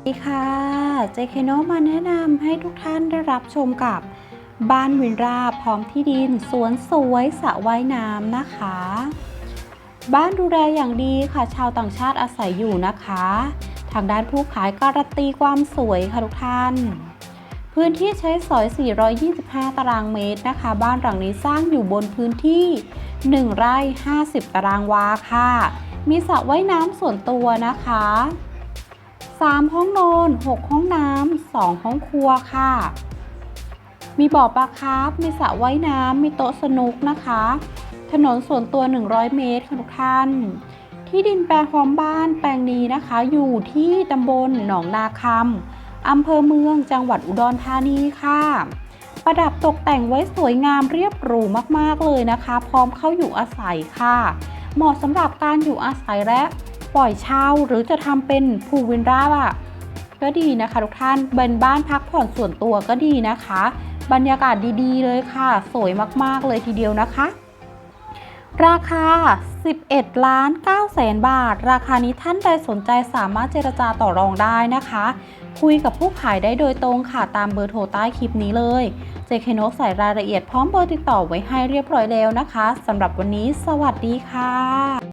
สวัสดีค่ะเจเคโนมาแนะนำให้ทุกท่านได้รับชมกับบ้านวินราพร้อมที่ดินสวนสวยสระว่ายน้ำนะคะ บ้านดูแลอย่างดีค่ะ ชาวต่างชาติอาศัยอยู่นะคะ ทางด้านผู้ขายการันตีความสวยค่ะทุกท่าน พื้นที่ใช้สอย 425 ตารางเมตรนะคะ บ้านหลังนี้สร้างอยู่บนพื้นที่ 1 ไร่ 50 ตารางวาค่ะ มีสระว่ายน้ำส่วนตัวนะคะ 3 ห้องนอน 6 ห้องน้ำ 2 ห้องครัวค่ะ มีบ่อปลาคาร์ฟมีสระว่ายน้ำ มีโต๊ะสนุกนะคะ ถนนส่วนตัว 100 เมตรค่ะทุกท่าน ที่ดินแปลงพร้อมบ้านแปลงนี้นะคะ อยู่ที่ตำบลหนองนาคำอำเภอเมืองจังหวัดอุดรธานีค่ะ ประดับตกแต่งไว้สวยงามเรียบหรูมากๆเลยนะคะ พร้อมเข้าอยู่อาศัยค่ะ เหมาะสำหรับการอยู่อาศัยและ ปล่อยเช่าหรือจะทำเป็นพูวินราอะก็ดีนะคะทุกท่านเป็นบ้านพักผ่อนส่วนตัวก็ดีนะคะ บรรยากาศดีๆ เลยค่ะ สวยมากๆเลยทีเดียวนะคะ ราคา 11 ล้าน9แสนบาท ราคานี้ท่านใดสนใจสามารถเจรจาต่อรองได้นะคะ คุยกับผู้ขายได้โดยตรงค่ะตามเบอร์โทรใต้คลิปนี้เลยเจคโนใส่รายละเอียดพร้อมเบอร์ติดต่อไว้ให้เรียบร้อยแล้วนะคะสำหรับวันนี้ สวัสดีค่ะ